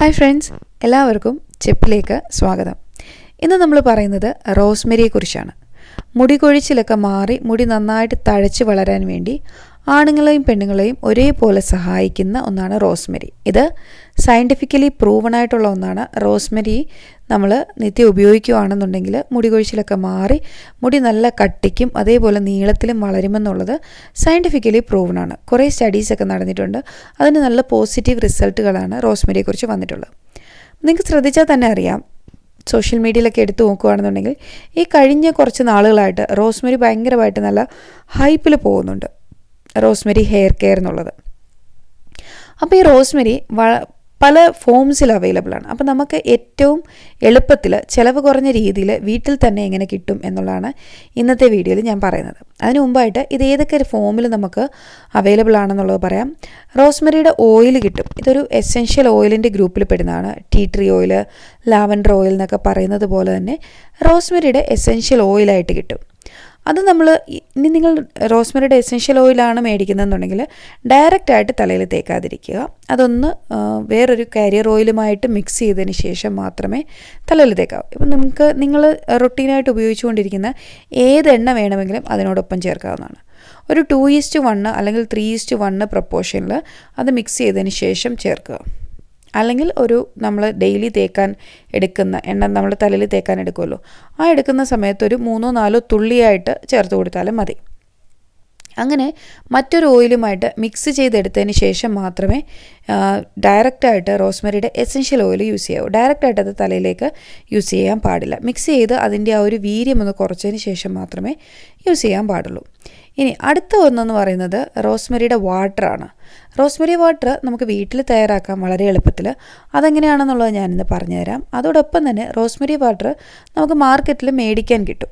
Hi friends എല്ലാവർക്കും ചെപ്പിലേക്ക് സ്വാഗതം. ഇന്ന് നമ്മൾ പറയുന്നത് റോസ്മെരിയെക്കുറിച്ചാണ്. മുടി കൊഴിച്ചിലൊക്കെ മാറി മുടി നന്നായിട്ട് തഴച്ച് വളരാൻ വേണ്ടി ആണുങ്ങളെയും പെണ്ണുങ്ങളെയും ഒരേപോലെ സഹായിക്കുന്ന ഒന്നാണ് റോസ്മെരി. ഇത് സയന്റിഫിക്കലി പ്രൂവൺ ആയിട്ടുള്ള ഒന്നാണ്. റോസ്മെരി നമ്മൾ നിത്യം ഉപയോഗിക്കുകയാണെന്നുണ്ടെങ്കിൽ മുടി കൊഴിച്ചിലൊക്കെ മാറി മുടി നല്ല കട്ടിക്കും അതേപോലെ നീളത്തിലും വളരുമെന്നുള്ളത് സയന്റിഫിക്കലി പ്രൂവൺ ആണ്. കുറേ സ്റ്റഡീസൊക്കെ നടന്നിട്ടുണ്ട്. അതിന് നല്ല പോസിറ്റീവ് റിസൾട്ടുകളാണ് റോസ്മെരിയെക്കുറിച്ച് വന്നിട്ടുള്ളത്. നിങ്ങൾക്ക് ശ്രദ്ധിച്ചാൽ തന്നെ അറിയാം. സോഷ്യൽ മീഡിയയിലൊക്കെ എടുത്തു നോക്കുകയാണെന്നുണ്ടെങ്കിൽ ഈ കഴിഞ്ഞ കുറച്ച് നാളുകളായിട്ട് റോസ്മെരി ഭയങ്കരമായിട്ട് നല്ല ഹൈപ്പിൽ പോകുന്നുണ്ട്. റോസ്മെരി ഹെയർ കെയർ എന്നുള്ളത്. അപ്പോൾ ഈ റോസ്മെരി പല ഫോംസിൽ അവൈലബിൾ ആണ്. അപ്പോൾ നമുക്ക് ഏറ്റവും എളുപ്പത്തിൽ ചിലവ് കുറഞ്ഞ രീതിയിൽ വീട്ടിൽ തന്നെ എങ്ങനെ കിട്ടും എന്നുള്ളതാണ് ഇന്നത്തെ വീഡിയോയിൽ ഞാൻ പറയുന്നത്. അതിന് മുമ്പായിട്ട് ഇത് ഏതൊക്കെ ഫോമിൽ നമുക്ക് അവൈലബിൾ ആണെന്നുള്ളത് പറയാം. റോസ്മെറിയുടെ ഓയിൽ കിട്ടും. ഇതൊരു എസെൻഷ്യൽ ഓയിലിന്റെ ഗ്രൂപ്പിൽ പെടുന്നതാണ്. Tea tree oil lavender oil എന്നൊക്കെ പറയുന്നത് പോലെ തന്നെ റോസ്മെറിയുടെ എസെൻഷ്യൽ ഓയിലായിട്ട് കിട്ടും. അത് നമ്മൾ ഇനി നിങ്ങൾ റോസ്മെറിയുടെ എസെൻഷ്യൽ ഓയിലാണ് മേടിക്കുന്നതെന്നുണ്ടെങ്കിൽ ഡയറക്റ്റായിട്ട് തലയിൽ തേക്കാതിരിക്കുക. അതൊന്ന് വേറൊരു കാരിയർ ഓയിലുമായിട്ട് മിക്സ് ചെയ്തതിന് ശേഷം മാത്രമേ തലയിൽ തേക്കാവൂ. ഇപ്പം നമുക്ക് നിങ്ങൾ റൊട്ടീനായിട്ട് ഉപയോഗിച്ചുകൊണ്ടിരിക്കുന്ന ഏത് എണ്ണ വേണമെങ്കിലും അതിനോടൊപ്പം ചേർക്കാവുന്നതാണ്. ഒരു ടു ഈസ്റ്റ് വണ്ണ് അല്ലെങ്കിൽ ത്രീ ഈസ്റ്റ് വണ്ണ് പ്രപ്പോർഷനിൽ അത് മിക്സ് ചെയ്തതിന് ശേഷം ചേർക്കുക. അല്ലെങ്കിൽ ഒരു നമ്മൾ ഡെയിലി തേക്കാൻ എടുക്കുന്ന എണ്ണ നമ്മൾ തലയിൽ തേക്കാൻ എടുക്കുമല്ലോ. ആ എടുക്കുന്ന സമയത്ത് ഒരു മൂന്നോ നാലോ തുള്ളിയായിട്ട് ചേർത്ത് കൊടുത്താലും മതി. അങ്ങനെ മറ്റൊരു ഓയിലുമായിട്ട് മിക്സ് ചെയ്തെടുത്തതിന് ശേഷം മാത്രമേ ഡയറക്റ്റായിട്ട് റോസ്മെറിയുടെ എസെൻഷ്യൽ ഓയിൽ യൂസ് ചെയ്യാവൂ. ഡയറക്റ്റായിട്ട് അത് തലയിലേക്ക് യൂസ് ചെയ്യാൻ പാടില്ല. മിക്സ് ചെയ്ത് അതിന്റെ ആ ഒരു വീര്യം ഒന്ന് കുറച്ചതിന് ശേഷം മാത്രമേ യൂസ് ചെയ്യാൻ പാടുള്ളൂ. ഇനി അടുത്ത ഒന്നെന്ന് പറയുന്നത് റോസ്മെറിയുടെ വാട്ടറാണ് റോസ്മെറി വാട്ടർ നമുക്ക് വീട്ടിൽ തയ്യാറാക്കാം വളരെ എളുപ്പത്തിൽ. അതെങ്ങനെയാണെന്നുള്ളത് ഞാനിന്ന് പറഞ്ഞുതരാം. അതോടൊപ്പം തന്നെ റോസ്മെറി വാട്ടർ നമുക്ക് മാർക്കറ്റിൽ മേടിക്കാൻ കിട്ടും.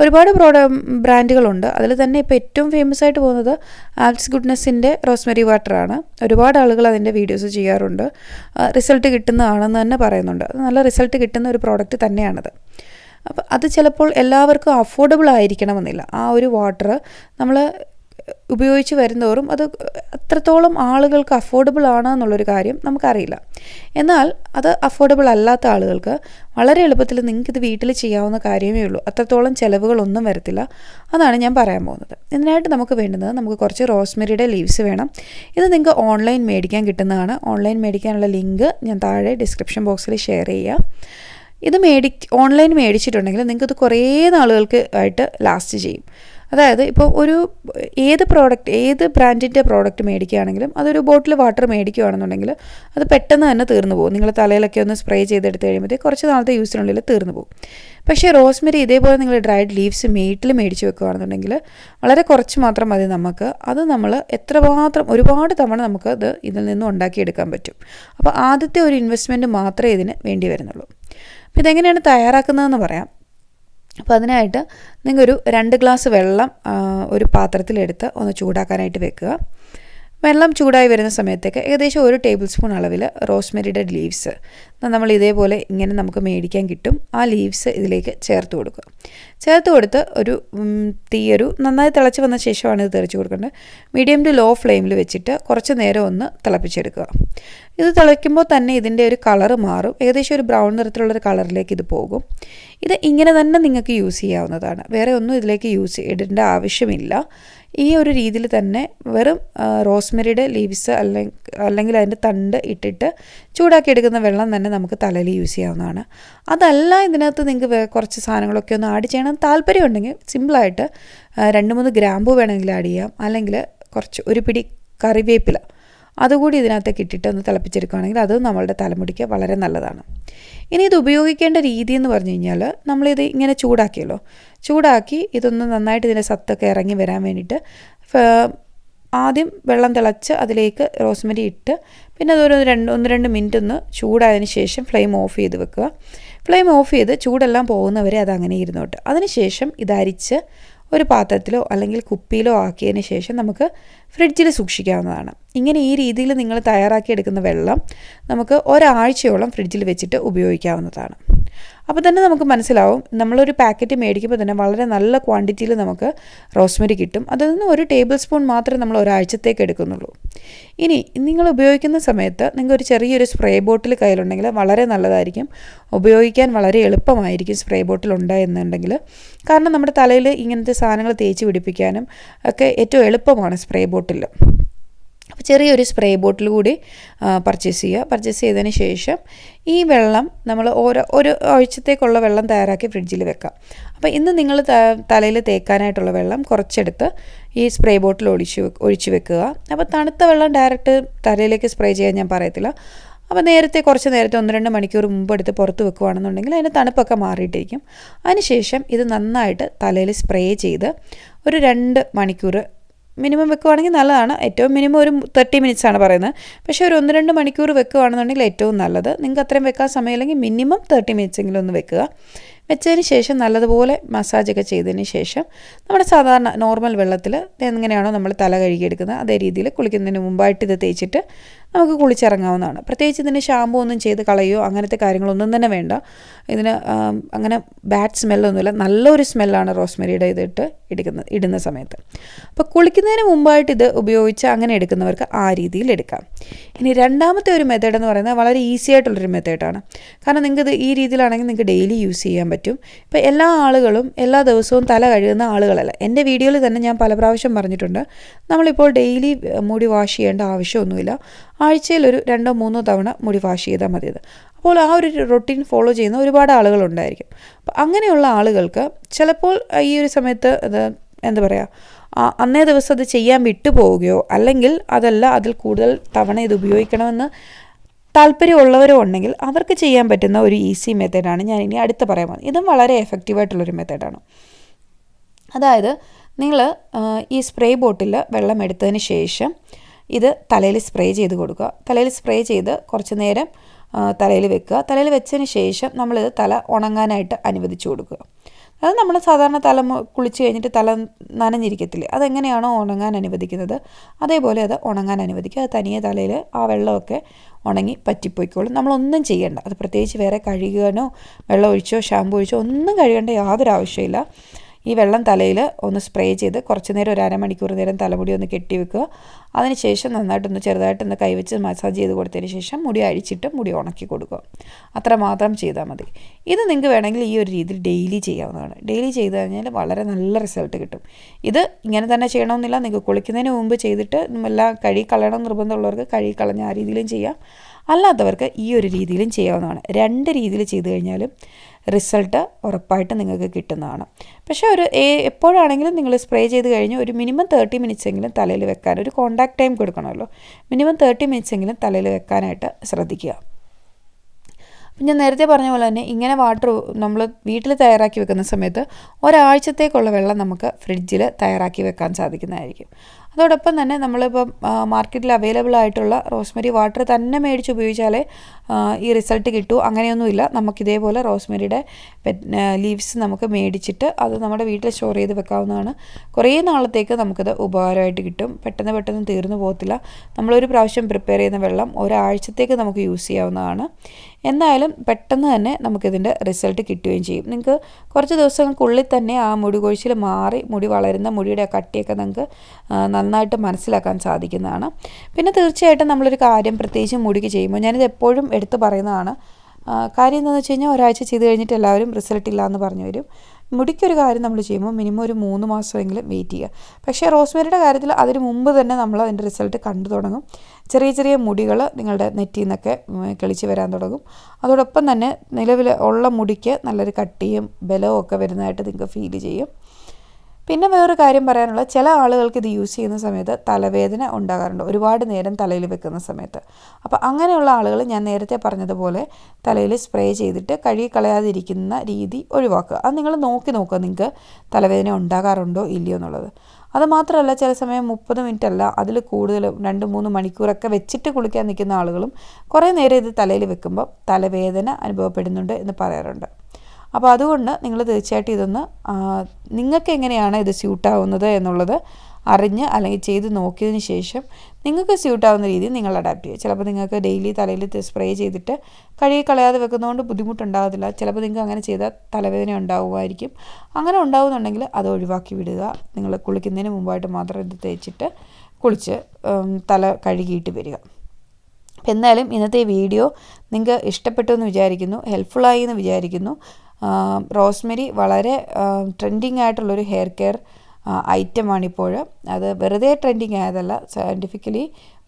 ഒരുപാട് പ്രോഡ ബ്രാൻഡുകളുണ്ട്. അതിൽ തന്നെ ഇപ്പോൾ ഏറ്റവും ഫേമസ് ആയിട്ട് പോകുന്നത് ആൽസ് ഗുഡ്നെസ്സിന്റെ റോസ്മെറി വാട്ടറാണ് ഒരുപാട് ആളുകൾ അതിന്റെ വീഡിയോസ് ചെയ്യാറുണ്ട്. റിസൾട്ട് കിട്ടുന്നതാണെന്ന് തന്നെ പറയുന്നുണ്ട്. നല്ല റിസൾട്ട് കിട്ടുന്ന ഒരു പ്രോഡക്റ്റ് തന്നെയാണത്. അപ്പോൾ അത് ചിലപ്പോൾ എല്ലാവർക്കും അഫോർഡബിൾ ആയിരിക്കണമെന്നില്ല. ആ ഒരു വാട്ടർ നമ്മൾ ഉപയോഗിച്ച് വരുന്നതോറും അത് അത്രത്തോളം ആളുകൾക്ക് അഫോർഡബിൾ ആണ് എന്നുള്ളൊരു കാര്യം നമുക്കറിയില്ല. എന്നാൽ അത് അഫോർഡബിൾ അല്ലാത്ത ആളുകൾക്ക് വളരെ എളുപ്പത്തിൽ നിങ്ങൾക്കിത് വീട്ടിൽ ചെയ്യാവുന്ന കാര്യമേ ഉള്ളൂ. അത്രത്തോളം ചിലവുകളൊന്നും വരത്തില്ല. അതാണ് ഞാൻ പറയാൻ പോകുന്നത്. ഇതിനായിട്ട് നമുക്ക് വേണ്ടുന്നത് നമുക്ക് കുറച്ച് റോസ്മെറിയുടെ ലീവ്സ് വേണം. ഇത് നിങ്ങൾക്ക് ഓൺലൈൻ മേടിക്കാൻ കിട്ടുന്നതാണ്. ഓൺലൈൻ മേടിക്കാനുള്ള ലിങ്ക് ഞാൻ താഴെ ഡിസ്ക്രിപ്ഷൻ ബോക്സിൽ ഷെയർ ചെയ്യാം ഇത് മേടി ഓൺലൈൻ മേടിച്ചിട്ടുണ്ടെങ്കിൽ നിങ്ങൾക്കത് കുറേ നാളുകൾക്ക് ആയിട്ട് ലാസ്റ്റ് ചെയ്യും. അതായത് ഇപ്പോൾ ഒരു ഏത് പ്രോഡക്റ്റ് ഏത് ബ്രാൻഡിന്റെ പ്രോഡക്റ്റ് മേടിക്കുകയാണെങ്കിലും അതൊരു ബോട്ടിൽ വാട്ടർ മേടിക്കുകയാണെന്നുണ്ടെങ്കിൽ അത് പെട്ടെന്ന് തന്നെ തീർന്നു പോകും. നിങ്ങൾ തലയിലൊക്കെ ഒന്ന് സ്പ്രേ ചെയ്തെടുത്ത് കഴിയുമ്പോഴത്തേക്ക് കുറച്ച് നാളത്തെ യൂസിനുള്ളിൽ തീർന്നു പോകും. പക്ഷേ റോസ്മെരി ഇതേപോലെ നിങ്ങൾ ഡ്രൈഡ് ലീവ്സ് വീട്ടിൽ മേടിച്ച് വെക്കുകയാണെന്നുണ്ടെങ്കിൽ വളരെ കുറച്ച് മാത്രം മതി നമുക്ക്. അത് നമ്മൾ എത്രമാത്രം ഒരുപാട് തവണ നമുക്ക് അത് ഇതിൽ നിന്നും ഉണ്ടാക്കിയെടുക്കാൻ പറ്റും. അപ്പോൾ ആദ്യത്തെ ഒരു ഇൻവെസ്റ്റ്മെന്റ് മാത്രമേ ഇതിന് വേണ്ടി വരുന്നുള്ളൂ. അപ്പോൾ ഇതെങ്ങനെയാണ് തയ്യാറാക്കുന്നതെന്ന് പറയാം. അപ്പോൾ അതിനായിട്ട് ഒരു രണ്ട് ഗ്ലാസ് വെള്ളം ഒരു പാത്രത്തിലെടുത്ത് ഒന്ന് ചൂടാക്കാനായിട്ട് വെക്കുക. വെള്ളം ചൂടായി വരുന്ന സമയത്തേക്ക് ഏകദേശം ഒരു ടേബിൾ സ്പൂൺ അളവിൽ റോസ്മെരിയുടെ ലീവ്സ്. നമ്മൾ ഇതേപോലെ ഇങ്ങനെ നമുക്ക് മേടിക്കാൻ കിട്ടും. ആ ലീവ്സ് ഇതിലേക്ക് ചേർത്ത് കൊടുക്കുക. ചേർത്ത് കൊടുത്ത് ഒരു തീയൊരു നന്നായി തിളച്ച് വന്ന ശേഷമാണ് ഇത് തെറിച്ച് കൊടുക്കേണ്ടത്. മീഡിയം ടു ലോ ഫ്ലെയിമിൽ വെച്ചിട്ട് കുറച്ച് നേരം ഒന്ന് തിളപ്പിച്ചെടുക്കുക. ഇത് തിളയ്ക്കുമ്പോൾ തന്നെ ഇതിന്റെ ഒരു കളർ മാറും. ഏകദേശം ഒരു ബ്രൗൺ നിറത്തിലുള്ളൊരു കളറിലേക്ക് ഇത് പോകും. ഇത് ഇങ്ങനെ തന്നെ നിങ്ങൾക്ക് യൂസ് ചെയ്യാവുന്നതാണ്. വേറെ ഒന്നും ഇതിലേക്ക് യൂസ് ഇടേണ്ട ആവശ്യമില്ല. ഈ ഒരു രീതിയിൽ തന്നെ വെറും റോസ്മെറിയുടെ ലീവ്സ് അല്ലെങ്കിൽ അല്ലെങ്കിൽ അതിന്റെ തണ്ട് ഇട്ടിട്ട് ചൂടാക്കി എടുക്കുന്ന വെള്ളം തന്നെ നമുക്ക് തലയിൽ യൂസ് ചെയ്യാവുന്നതാണ്. അതല്ല ഇതിനകത്ത് നിങ്ങൾക്ക് കുറച്ച് സാധനങ്ങളൊക്കെ ഒന്ന് ആഡ് ചെയ്യണം. താല്പര്യമുണ്ടെങ്കിൽ സിമ്പിളായിട്ട് രണ്ട് മൂന്ന് ഗ്രാമ്പു വേണമെങ്കിൽ ആഡ് ചെയ്യാം. അല്ലെങ്കിൽ കുറച്ച് ഒരു പിടി കറിവേപ്പില അതുകൂടി ഇതിനകത്തേക്ക് ഇട്ടിട്ട് ഒന്ന് തിളപ്പിച്ചെടുക്കുകയാണെങ്കിൽ അത് നമ്മളുടെ തലമുടിക്ക് വളരെ നല്ലതാണ്. ഇനി ഇത് ഉപയോഗിക്കേണ്ട രീതി എന്ന് പറഞ്ഞു കഴിഞ്ഞാൽ നമ്മളിത് ഇങ്ങനെ ചൂടാക്കിയല്ലോ. ചൂടാക്കി ഇതൊന്ന് നന്നായിട്ട് ഇതിന്റെ സത്തൊക്കെ ഇറങ്ങി വരാൻ വേണ്ടിയിട്ട് ആദ്യം വെള്ളം തിളച്ച് അതിലേക്ക് റോസ്മരി ഇട്ട് പിന്നെ അതൊരു രണ്ട് ഒന്ന് രണ്ട് മിനിറ്റ് ഒന്ന് ചൂടായതിന് ശേഷം ഫ്ലെയിം ഓഫ് ചെയ്ത് വെക്കുക. ഫ്ലെയിം ഓഫ് ചെയ്ത് ചൂടെല്ലാം പോകുന്നവരെ അത് അങ്ങനെ ഇരുന്നോട്ട്. അതിനുശേഷം ഇത് അരിച്ച് ഒരു പാത്രത്തിലോ അല്ലെങ്കിൽ കുപ്പിയിലോ ആക്കിയതിന് ശേഷം നമുക്ക് ഫ്രിഡ്ജിൽ സൂക്ഷിക്കാവുന്നതാണ്. ഇങ്ങനെ ഈ രീതിയിൽ നിങ്ങൾ തയ്യാറാക്കിയെടുക്കുന്ന വെള്ളം നമുക്ക് ഒരാഴ്ചയോളം ഫ്രിഡ്ജിൽ വെച്ചിട്ട് ഉപയോഗിക്കാവുന്നതാണ്. അപ്പോൾ തന്നെ നമുക്ക് മനസ്സിലാവും നമ്മളൊരു പാക്കറ്റ് മേടിക്കുമ്പോൾ തന്നെ വളരെ നല്ല ക്വാണ്ടിറ്റിയിൽ നമുക്ക് റോസ്മെരി കിട്ടും. അതിൽ നിന്ന് ഒരു ടേബിൾ സ്പൂൺ മാത്രമേ നമ്മൾ ഒരാഴ്ചത്തേക്ക് എടുക്കുന്നുള്ളൂ. ഇനി നിങ്ങൾ ഉപയോഗിക്കുന്ന സമയത്ത് നിങ്ങൾക്ക് ഒരു ചെറിയൊരു സ്പ്രേ ബോട്ടിൽ കയ്യിലുണ്ടെങ്കിൽ വളരെ നല്ലതായിരിക്കും. ഉപയോഗിക്കാൻ വളരെ എളുപ്പമായിരിക്കും സ്പ്രേ ബോട്ടിൽ ഉണ്ടായെന്നുണ്ടെങ്കിൽ കാരണം നമ്മുടെ തലയിൽ ഇങ്ങനത്തെ സാധനങ്ങൾ തേച്ച് പിടിപ്പിക്കാനും ഒക്കെ ഏറ്റവും എളുപ്പമാണ് സ്പ്രേ ബോട്ടിൽ അപ്പോൾ ചെറിയൊരു സ്പ്രേ ബോട്ടിൽ കൂടി പർച്ചേസ് ചെയ്യുക. പർച്ചേസ് ചെയ്തതിന് ശേഷം ഈ വെള്ളം നമ്മൾ ഓരോ ഒരു ആഴ്ചത്തേക്കുള്ള വെള്ളം തയ്യാറാക്കി ഫ്രിഡ്ജിൽ വെക്കാം അപ്പോൾ ഇന്ന് നിങ്ങൾ തലയിൽ തേക്കാനായിട്ടുള്ള വെള്ളം കുറച്ചെടുത്ത് ഈ സ്പ്രേ ബോട്ടിൽ ഒഴിച്ച് ഒഴിച്ച് വെക്കുക. അപ്പോൾ തണുത്ത വെള്ളം ഡയറക്റ്റ് തലയിലേക്ക് സ്പ്രേ ചെയ്യാൻ ഞാൻ പറയത്തില്ല. അപ്പോൾ നേരത്തെ കുറച്ച് നേരത്തെ ഒന്ന് രണ്ട് മണിക്കൂർ മുമ്പ് എടുത്ത് പുറത്ത് വെക്കുകയാണെന്നുണ്ടെങ്കിൽ അതിന് തണുപ്പൊക്കെ മാറിയിട്ടിരിക്കും. അതിനുശേഷം ഇത് നന്നായിട്ട് തലയിൽ സ്പ്രേ ചെയ്ത് ഒരു രണ്ട് മണിക്കൂർ മിനിമം വെക്കുവാണെങ്കിൽ നല്ലതാണ്. ഏറ്റവും മിനിമം ഒരു തേർട്ടി മിനിറ്റ്സ് ആണ് പറയുന്നത്. പക്ഷേ ഒരു ഒന്ന് രണ്ട് മണിക്കൂർ വെക്കുകയാണെന്നുണ്ടെങ്കിൽ ഏറ്റവും നല്ലത്. നിങ്ങൾക്ക് അത്രയും വെക്കാൻ സമയമില്ലെങ്കിൽ മിനിമം തേർട്ടി മിനിറ്റ്സ് എങ്കിലും ഒന്ന് വെക്കുക. വെച്ചതിന് ശേഷം നല്ലതുപോലെ മസാജൊക്കെ ചെയ്തതിന് ശേഷം നമ്മുടെ സാധാരണ നോർമൽ വെള്ളത്തിൽ എങ്ങനെയാണോ നമ്മൾ തല കഴുകിയെടുക്കുന്നത് അതേ രീതിയിൽ കുളിക്കുന്നതിന് മുമ്പായിട്ട് ഇത് തേച്ചിട്ട് നമുക്ക് കുളിച്ചിറങ്ങാവുന്നതാണ്. പ്രത്യേകിച്ച് ഇതിന് ഷാമ്പു ഒന്നും ചെയ്ത് കളയോ അങ്ങനത്തെ കാര്യങ്ങളൊന്നും തന്നെ വേണ്ട. ഇതിന് അങ്ങനെ ബാഡ് സ്മെല്ലൊന്നുമില്ല നല്ലൊരു സ്മെല്ലാണ് റോസ്മെരിയുടെ ഇതിട്ട് എടുക്കുന്നത് ഇടുന്ന സമയത്ത്. അപ്പോൾ കുളിക്കുന്നതിന് മുമ്പായിട്ട് ഇത് ഉപയോഗിച്ച് അങ്ങനെ എടുക്കുന്നവർക്ക് ആ രീതിയിൽ എടുക്കാം. ഇനി രണ്ടാമത്തെ ഒരു മെത്തേഡ് എന്ന് പറയുന്നത് വളരെ ഈസി ആയിട്ടുള്ളൊരു മെത്തേഡാണ് കാരണം നിങ്ങൾക്ക് ഇത് ഈ രീതിയിലാണെങ്കിൽ നിങ്ങൾക്ക് ഡെയിലി യൂസ് ചെയ്യാൻ പറ്റും. ഇപ്പോൾ എല്ലാ ആളുകളും എല്ലാ ദിവസവും തല കഴുകുന്ന ആളുകളല്ല. എന്റെ വീഡിയോയിൽ തന്നെ ഞാൻ പല പ്രാവശ്യം പറഞ്ഞിട്ടുണ്ട്. നമ്മളിപ്പോൾ ഡെയിലി മുടി വാഷ് ചെയ്യേണ്ട ആവശ്യമൊന്നുമില്ല. ആഴ്ചയിൽ ഒരു രണ്ടോ മൂന്നോ തവണ മുടി വാഷ് ചെയ്താൽ മതിയത്. അപ്പോൾ ആ ഒരു റൊട്ടീൻ ഫോളോ ചെയ്യുന്ന ഒരുപാട് ആളുകളുണ്ടായിരിക്കും. അപ്പോൾ അങ്ങനെയുള്ള ആളുകൾക്ക് ചിലപ്പോൾ ഈ ഒരു സമയത്ത് എന്താ പറയുക അന്നേ ദിവസം അത് ചെയ്യാൻ വിട്ടു പോവുകയോ അല്ലെങ്കിൽ അതല്ല അതിൽ കൂടുതൽ തവണ ഇത് ഉപയോഗിക്കണമെന്ന് താല്പര്യമുള്ളവരോ ഉണ്ടെങ്കിൽ അവർക്ക് ചെയ്യാൻ പറ്റുന്ന ഒരു ഈസി മെത്തേഡാണ് ഞാൻ ഇനി അടുത്ത് പറയാൻ പോകുന്നത്. ഇതും വളരെ എഫക്റ്റീവായിട്ടുള്ളൊരു മെത്തേഡാണ് അതായത് നിങ്ങൾ ഈ സ്പ്രേ ബോട്ടിൽ വെള്ളം എടുത്തതിന് ശേഷം ഇത് തലയിൽ സ്പ്രേ ചെയ്ത് കൊടുക്കുക. തലയിൽ സ്പ്രേ ചെയ്ത് കുറച്ച് നേരം തലയിൽ വെക്കുക. തലയിൽ വെച്ചതിന് ശേഷം നമ്മളിത് തല ഉണങ്ങാനായിട്ട് അനുവദിച്ചു കൊടുക്കുക. അത് നമ്മൾ സാധാരണ തല കുളിച്ച് കഴിഞ്ഞിട്ട് തല നനഞ്ഞിരിക്കത്തില്ലേ? അതെങ്ങനെയാണോ ഉണങ്ങാൻ അനുവദിക്കുന്നത്. അതേപോലെ അത് ഉണങ്ങാൻ അനുവദിക്കുക. അത് തനിയെ തലയിൽ ആ വെള്ളമൊക്കെ ഉണങ്ങി പറ്റിപ്പോയിക്കോളും. നമ്മളൊന്നും ചെയ്യേണ്ട. അത് പ്രത്യേകിച്ച് വേറെ കഴുകാനോ വെള്ളം ഒഴിച്ചോ ഷാമ്പു ഒഴിച്ചോ ഒന്നും കഴുകേണ്ട യാതൊരു ആവശ്യമില്ല ഈ വെള്ളം തലയിൽ ഒന്ന് സ്പ്രേ ചെയ്ത് കുറച്ച് നേരം ഒരു അരമണിക്കൂർ നേരം തലമുടി ഒന്ന് കെട്ടി വെക്കുക. അതിനുശേഷം നന്നായിട്ടൊന്ന് ചെറുതായിട്ടൊന്ന് കൈവച്ച് മസാജ് ചെയ്ത് കൊടുത്തതിന് ശേഷം മുടി അഴിച്ചിട്ട് മുടി ഉണക്കി കൊടുക്കുക. അത്ര മാത്രം ചെയ്താൽ മതി. ഇത് നിങ്ങൾക്ക് വേണമെങ്കിൽ ഈ ഒരു രീതിയിൽ ഡെയിലി ചെയ്യാവുന്നതാണ്. ഡെയിലി ചെയ്ത് കഴിഞ്ഞാൽ വളരെ നല്ല റിസൾട്ട് കിട്ടും. ഇത് ഇങ്ങനെ തന്നെ ചെയ്യണമെന്നില്ല. നിങ്ങൾക്ക് കുളിക്കുന്നതിന് മുമ്പ് ചെയ്തിട്ട് എല്ലാം കഴുകി കളയണം നിർബന്ധമുള്ളവർക്ക് കഴുകി കളഞ്ഞ ആ രീതിയിലും ചെയ്യാം. അല്ലാത്തവർക്ക് ഈ ഒരു രീതിയിലും ചെയ്യാവുന്നതാണ്. രണ്ട് രീതിയിൽ ചെയ്തു കഴിഞ്ഞാലും റിസൾട്ട് ഉറപ്പായിട്ട് നിങ്ങൾക്ക് കിട്ടുന്നതാണ്. പക്ഷേ ഒരു എപ്പോഴാണെങ്കിലും നിങ്ങൾ സ്പ്രേ ചെയ്ത് കഴിഞ്ഞ് ഒരു മിനിമം തേർട്ടി മിനിറ്റ്സ് എങ്കിലും തലയിൽ വെക്കാൻ ഒരു കോണ്ടാക്ട് ടൈം കൊടുക്കണമല്ലോ. മിനിമം തേർട്ടി മിനിറ്റ്സ് എങ്കിലും തലയിൽ വെക്കാനായിട്ട് ശ്രദ്ധിക്കുക. ഞാൻ നേരത്തെ പറഞ്ഞ പോലെ തന്നെ ഇങ്ങനെ വാട്ടർ നമ്മൾ വീട്ടിൽ തയ്യാറാക്കി വെക്കുന്ന സമയത്ത് ഒരാഴ്ചത്തേക്കുള്ള വെള്ളം നമുക്ക് ഫ്രിഡ്ജിൽ തയ്യാറാക്കി വെക്കാൻ സാധിക്കുന്നതായിരിക്കും. അതോടൊപ്പം തന്നെ നമ്മളിപ്പം മാർക്കറ്റിൽ അവൈലബിൾ ആയിട്ടുള്ള റോസ്മെറി വാട്ടർ തന്നെ മേടിച്ച് ഉപയോഗിച്ചാലേ ഈ റിസൾട്ട് കിട്ടൂ. അങ്ങനെയൊന്നുമില്ല. നമുക്കിതേപോലെ റോസ്മെറിയുടെ ലീവ്സ് നമുക്ക് മേടിച്ചിട്ട് അത് നമ്മുടെ വീട്ടിൽ സ്റ്റോർ ചെയ്ത് വെക്കാവുന്നതാണ്. കുറേ നാളത്തേക്ക് നമുക്കത് ഉപകാരമായിട്ട് കിട്ടും. പെട്ടെന്ന് പെട്ടെന്ന് തീർന്നു പോകത്തില്ല. നമ്മളൊരു പ്രാവശ്യം പ്രിപ്പയർ ചെയ്യുന്ന വെള്ളം ഒരാഴ്ചത്തേക്ക് നമുക്ക് യൂസ് ചെയ്യാവുന്നതാണ്. എന്തായാലും പെട്ടെന്ന് തന്നെ നമുക്കിതിന്റെ റിസൾട്ട് കിട്ടുകയും ചെയ്യും. നിങ്ങൾക്ക് കുറച്ച് ദിവസങ്ങൾക്കുള്ളിൽ തന്നെ ആ മുടി കൊഴിച്ചിൽ മാറി മുടി വളരുന്ന മുടിയുടെ കട്ടിയൊക്കെ നിങ്ങൾക്ക് നന്നായിട്ട് മനസ്സിലാക്കാൻ സാധിക്കുന്നതാണ്. പിന്നെ തീർച്ചയായിട്ടും നമ്മളൊരു കാര്യം പ്രത്യേകിച്ച് മുടിക്ക് ചെയ്യുമ്പോൾ ഞാനിത് എപ്പോഴും എടുത്തു പറയുന്നതാണ്. കാര്യം എന്താണെന്ന് വെച്ച് കഴിഞ്ഞാൽ ഒരാഴ്ച ചെയ്ത് കഴിഞ്ഞിട്ട് എല്ലാവരും റിസൾട്ട് ഇല്ല എന്ന് പറഞ്ഞു വരും. മുടിക്കൊരു കാര്യം നമ്മൾ ചെയ്യുമ്പോൾ മിനിമം ഒരു മൂന്ന് മാസമെങ്കിലും വെയിറ്റ് ചെയ്യുക പക്ഷേ റോസ്മേരിയുടെ കാര്യത്തിൽ അതിന് മുമ്പ് തന്നെ നമ്മൾ അതിന്റെ റിസൾട്ട് കണ്ടു തുടങ്ങും. ചെറിയ ചെറിയ മുടികൾ നിങ്ങളുടെ നെറ്റിൽ നിന്നൊക്കെ കിളിച്ച് വരാൻ തുടങ്ങും. അതോടൊപ്പം തന്നെ നിലവിൽ ഉള്ള മുടിക്ക് നല്ലൊരു കട്ടിയും ബലവും ഒക്കെ വരുന്നതായിട്ട് നിങ്ങൾക്ക് ഫീൽ ചെയ്യും. പിന്നെ വേറൊരു കാര്യം പറയാനുള്ളത് ചില ആളുകൾക്ക് ഇത് യൂസ് ചെയ്യുന്ന സമയത്ത് തലവേദന ഉണ്ടാകാറുണ്ട്. ഒരുപാട് നേരം തലയിൽ വെക്കുന്ന സമയത്ത്. അപ്പോൾ അങ്ങനെയുള്ള ആളുകൾ ഞാൻ നേരത്തെ പറഞ്ഞതുപോലെ തലയിൽ സ്പ്രേ ചെയ്തിട്ട് കഴുകി കളയാതിരിക്കുന്ന രീതി ഒഴിവാക്കുക. അത് നിങ്ങൾ നോക്കി നോക്കുക നിങ്ങൾക്ക് തലവേദന ഉണ്ടാകാറുണ്ടോ ഇല്ലയോ എന്നുള്ളത്. അത് മാത്രമല്ല ചില സമയം മുപ്പത് മിനിറ്റ് അല്ല അതിൽ കൂടുതൽ രണ്ട് മൂന്ന് മണിക്കൂറൊക്കെ വെച്ചിട്ട് കുളിക്കാൻ നിൽക്കുന്ന ആളുകളും കുറേ നേരം ഇത് തലയിൽ വെക്കുമ്പോൾ തലവേദന അനുഭവപ്പെടുന്നുണ്ട് എന്ന് പറയാറുണ്ട്. അപ്പോൾ അതുകൊണ്ട് നിങ്ങൾ തീർച്ചയായിട്ടും ഇതൊന്ന് നിങ്ങൾക്ക് എങ്ങനെയാണ് ഇത് സ്യൂട്ടാവുന്നത് എന്നുള്ളത് അറിഞ്ഞ് അല്ലെങ്കിൽ ചെയ്ത് നോക്കിയതിന് ശേഷം നിങ്ങൾക്ക് സ്യൂട്ടാവുന്ന രീതിയിൽ നിങ്ങൾ അഡാപ്റ്റ് ചെയ്യുക. ചിലപ്പോൾ നിങ്ങൾക്ക് ഡെയിലി തലയിൽ സ്പ്രേ ചെയ്തിട്ട് കഴുകി കളയാതെ വെക്കുന്നതുകൊണ്ട് ബുദ്ധിമുട്ടുണ്ടാകത്തില്ല. ചിലപ്പോൾ നിങ്ങൾക്ക് അങ്ങനെ ചെയ്താൽ തലവേദന ഉണ്ടാവുമായിരിക്കും. അങ്ങനെ ഉണ്ടാവുന്നുണ്ടെങ്കിൽ അത് ഒഴിവാക്കി വിടുക. നിങ്ങൾ കുളിക്കുന്നതിന് മുമ്പായിട്ട് മാത്രം ഇത് തേച്ചിട്ട് കുളിച്ച് തല കഴുകിയിട്ട് വരിക. എന്നാലും ഇന്നത്തെ വീഡിയോ നിങ്ങൾക്ക് ഇഷ്ടപ്പെട്ടു എന്ന് വിചാരിക്കുന്നു. ഹെൽപ്ഫുള്ളായി എന്ന് വിചാരിക്കുന്നു. റോസ്മെരി വളരെ ട്രെൻഡിങ് ആയിട്ടുള്ളൊരു ഹെയർ കെയർ ഐറ്റമാണിപ്പോൾ അത് വെറുതെ ട്രെൻഡിങ് ആയതല്ല സയന്റിഫിക്കലി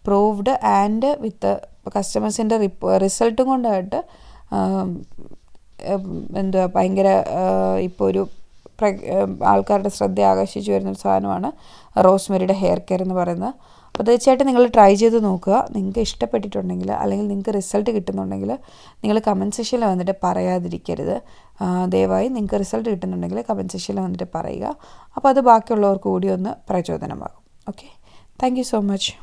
പ്രൂവ്ഡ് ആൻഡ് വിത്ത് കസ്റ്റമേഴ്സിന്റെ റിസൾട്ടും കൊണ്ടായിട്ട് എന്തുവാ ഭയങ്കര ഇപ്പോൾ ഒരു ആൾക്കാരുടെ ശ്രദ്ധ ആകർഷിച്ചു വരുന്നൊരു സാധനമാണ് റോസ്മെരിയുടെ ഹെയർ കെയർ എന്ന് പറയുന്നത്. അപ്പോൾ തീർച്ചയായിട്ടും നിങ്ങൾ ട്രൈ ചെയ്ത് നോക്കുക. നിങ്ങൾക്ക് ഇഷ്ടപ്പെട്ടിട്ടുണ്ടെങ്കിൽ അല്ലെങ്കിൽ നിങ്ങൾക്ക് റിസൾട്ട് കിട്ടുന്നുണ്ടെങ്കിൽ നിങ്ങൾ കമന്റ് സെക്ഷനിൽ വന്നിട്ട് പറയാതിരിക്കരുത്. ദയവായി നിങ്ങൾക്ക് റിസൾട്ട് കിട്ടുന്നുണ്ടെങ്കിൽ കമന്റ് സെക്ഷനിൽ വന്നിട്ട് പറയുക. അപ്പോൾ അത് ബാക്കിയുള്ളവർക്ക് കൂടി ഒന്ന് പ്രചോദനമാകും. Okay thank so much